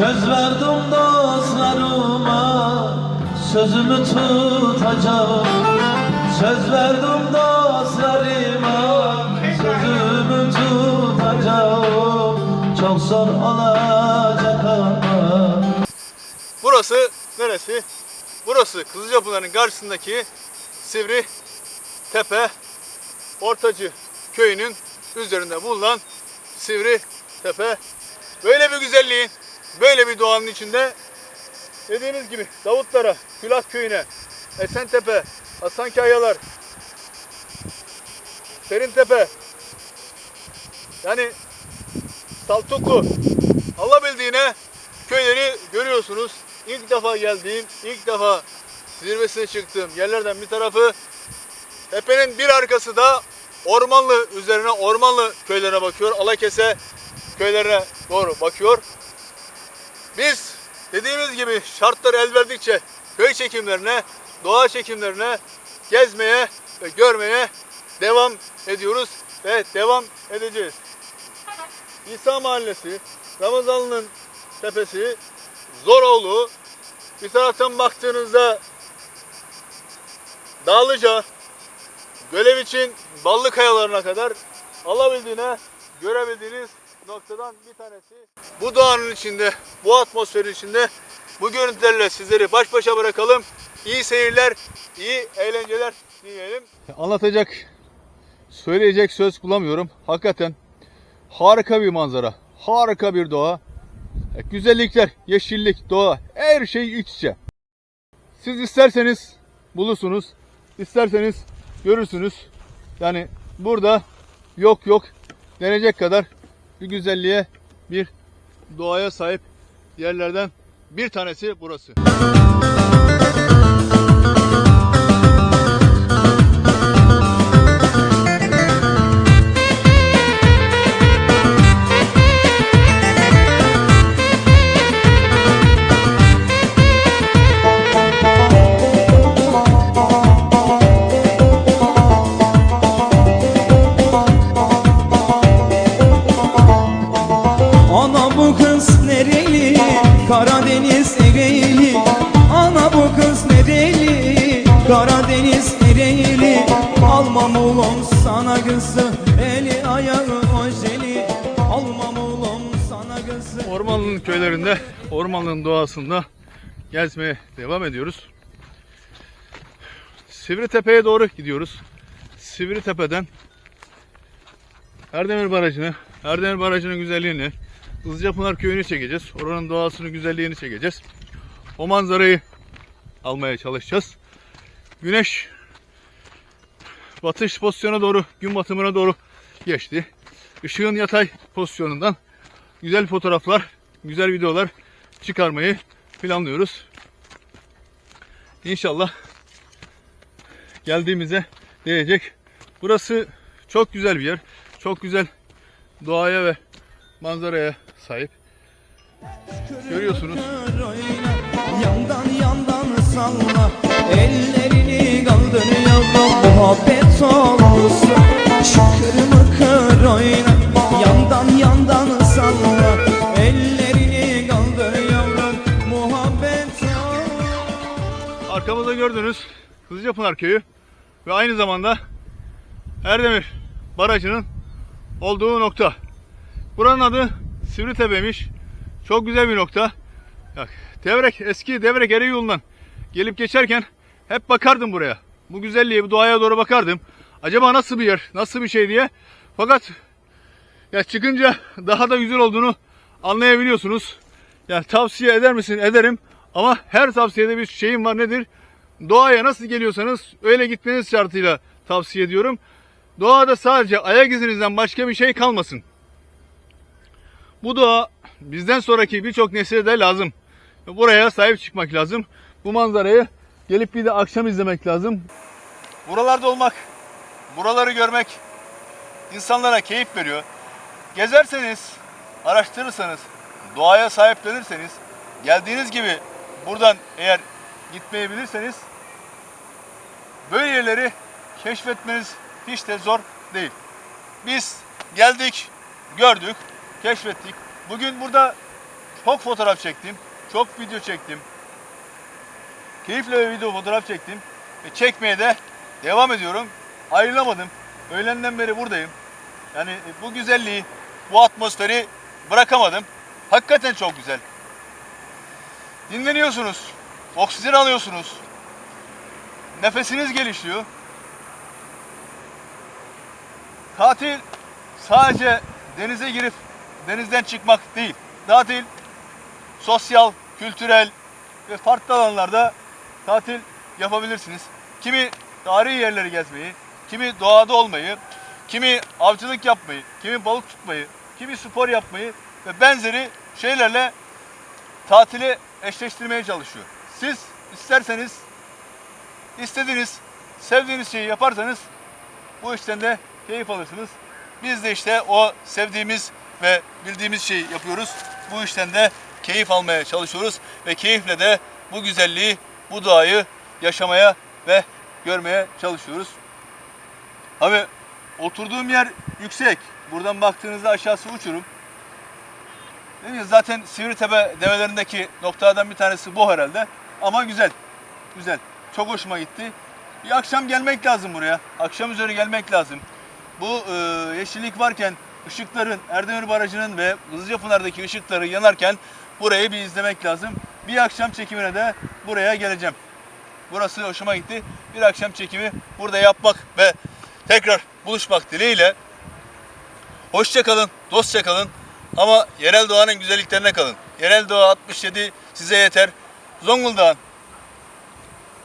verdim dostlarıma Sözümü tutacağım Söz verdim dostlarıma Sözümü tutacağım Çok zor olacak ama Burası neresi? Burası Kızılcapınar'ın karşısındaki Sivri Tepe Ortacı köyünün üzerinde bulunan Sivri Tepe. Böyle bir güzelliğin, böyle bir doğanın içinde dediğiniz gibi Davutlara, Külah Köyü'ne, Esentepe, Hasankaya Serintepe, yani Saltuklu, alabildiğine köyleri görüyorsunuz. İlk defa geldiğim, ilk defa zirvesine çıktığım yerlerden bir tarafı. Tepenin bir arkası da Ormanlı üzerine Ormanlı köylerine bakıyor. Alakese köylerine doğru bakıyor. Biz dediğimiz gibi şartlar el verdikçe köy çekimlerine, doğa çekimlerine gezmeye ve görmeye devam ediyoruz ve devam edeceğiz. İsa Mahallesi, Ramazanlı'nın tepesi, Zoroğlu. Bir taraftan baktığınızda Dağlıca, Gölev için Ballı Kayalarına kadar alabildiğine görebildiğiniz noktadan bir tanesi. Bu doğanın içinde, bu atmosferin içinde bu görüntülerle sizleri baş başa bırakalım. İyi seyirler, iyi eğlenceler diyelim. Anlatacak, söyleyecek söz bulamıyorum. Hakikaten harika bir manzara, harika bir doğa. E, Güzellikler, yeşillik, doğa, her şey iç içe. Siz isterseniz bulursunuz, isterseniz görürsünüz. Yani burada yok yok denecek kadar bir güzelliğe, bir doğaya sahip yerlerden bir tanesi burası. Kızı Eli ayağı ojeli Almam oğlum sana kızı Ormanlı'nın köylerinde, ormanlığın doğasında gezmeye devam ediyoruz. Sivritepe'ye doğru gidiyoruz. Sivritepe'den Erdemir Barajı'nı, Erdemir Barajı'nın güzelliğini, Kızılcapınar Köyü'nü çekeceğiz. Oranın doğasını, güzelliğini çekeceğiz. O manzarayı almaya çalışacağız. Güneş batış pozisyona doğru, gün batımına doğru geçti. Işığın yatay pozisyonundan güzel fotoğraflar, güzel videolar çıkarmayı planlıyoruz. İnşallah geldiğimize değecek. Burası çok güzel bir yer. Çok güzel doğaya ve manzaraya sahip. Görüyorsunuz. Yandan yandan salla Ellerini yavrum Muhabbet olsun Şıkır mıkır oyna Yandan yandan salla Ellerini kaldır yavrum Muhabbet olsun Arkamızda gördüğünüz Kızılcapınar Köyü ve aynı zamanda Erdemir Barajı'nın olduğu nokta. Buranın adı Sivritepe'miş. Çok güzel bir nokta. Devrek, eski Devrek Ere yolundan gelip geçerken hep bakardım buraya. Bu güzelliğe, bu doğaya doğru bakardım. Acaba nasıl bir yer, nasıl bir şey diye. Fakat ya çıkınca daha da güzel olduğunu anlayabiliyorsunuz. Yani tavsiye eder misin? Ederim. Ama her tavsiyede bir şeyim var nedir? Doğaya nasıl geliyorsanız öyle gitmeniz şartıyla tavsiye ediyorum. Doğada sadece ayak izinizden başka bir şey kalmasın. Bu doğa bizden sonraki birçok nesile de lazım. Buraya sahip çıkmak lazım. Bu manzarayı gelip bir de akşam izlemek lazım. Buralarda olmak, buraları görmek insanlara keyif veriyor. Gezerseniz, araştırırsanız, doğaya sahiplenirseniz, geldiğiniz gibi buradan eğer gitmeyebilirseniz böyle yerleri keşfetmeniz hiç de zor değil. Biz geldik, gördük, keşfettik. Bugün burada çok fotoğraf çektim. Çok video çektim. Keyifle video fotoğraf çektim. Ve çekmeye de devam ediyorum. Ayrılamadım. Öğlenden beri buradayım. Yani bu güzelliği, bu atmosferi bırakamadım. Hakikaten çok güzel. Dinleniyorsunuz. Oksijen alıyorsunuz. Nefesiniz gelişiyor. Tatil sadece denize girip denizden çıkmak değil. Tatil sosyal, kültürel ve farklı alanlarda tatil yapabilirsiniz. Kimi tarihi yerleri gezmeyi, kimi doğada olmayı, kimi avcılık yapmayı, kimi balık tutmayı, kimi spor yapmayı ve benzeri şeylerle tatili eşleştirmeye çalışıyor. Siz isterseniz istediğiniz, sevdiğiniz şeyi yaparsanız bu işten de keyif alırsınız. Biz de işte o sevdiğimiz ve bildiğimiz şeyi yapıyoruz. Bu işten de keyif almaya çalışıyoruz ve keyifle de bu güzelliği, bu doğayı yaşamaya ve görmeye çalışıyoruz. Abi oturduğum yer yüksek. Buradan baktığınızda aşağısı uçurum. Değil mi? Zaten Sivritepe develerindeki noktalardan bir tanesi bu herhalde. Ama güzel. Güzel. Çok hoşuma gitti. Bir akşam gelmek lazım buraya. Akşam üzeri gelmek lazım. Bu e, yeşillik varken ışıkların, Erdemir Barajı'nın ve Kızılcapınar'daki ışıkları yanarken burayı bir izlemek lazım. Bir akşam çekimine de buraya geleceğim. Burası hoşuma gitti. Bir akşam çekimi burada yapmak ve tekrar buluşmak dileğiyle hoşça kalın, dostça kalın ama yerel doğanın güzelliklerine kalın. Yerel doğa 67 size yeter. Zonguldak'ın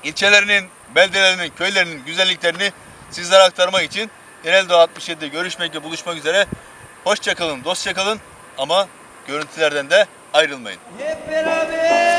ilçelerinin, beldelerinin, köylerinin güzelliklerini sizlere aktarmak için Yerel Doğa 67'de görüşmek ve buluşmak üzere. Hoşça kalın, dostça kalın ama görüntülerden de ayrılmayın. Hep beraber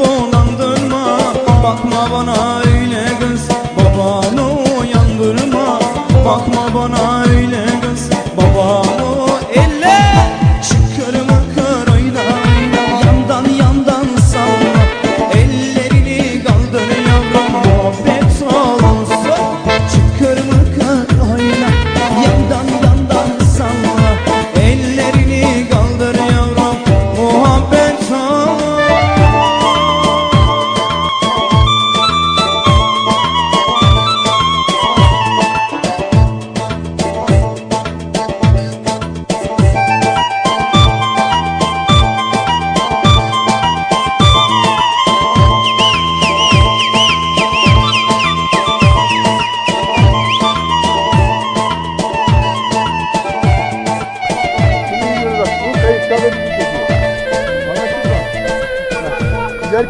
suyunu bulandırma Bakma bana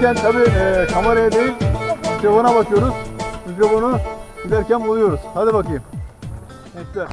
Giderken tabii e, kameraya değil, mikrofona bakıyoruz. Mikrofonu giderken buluyoruz. Hadi bakayım. Gençler.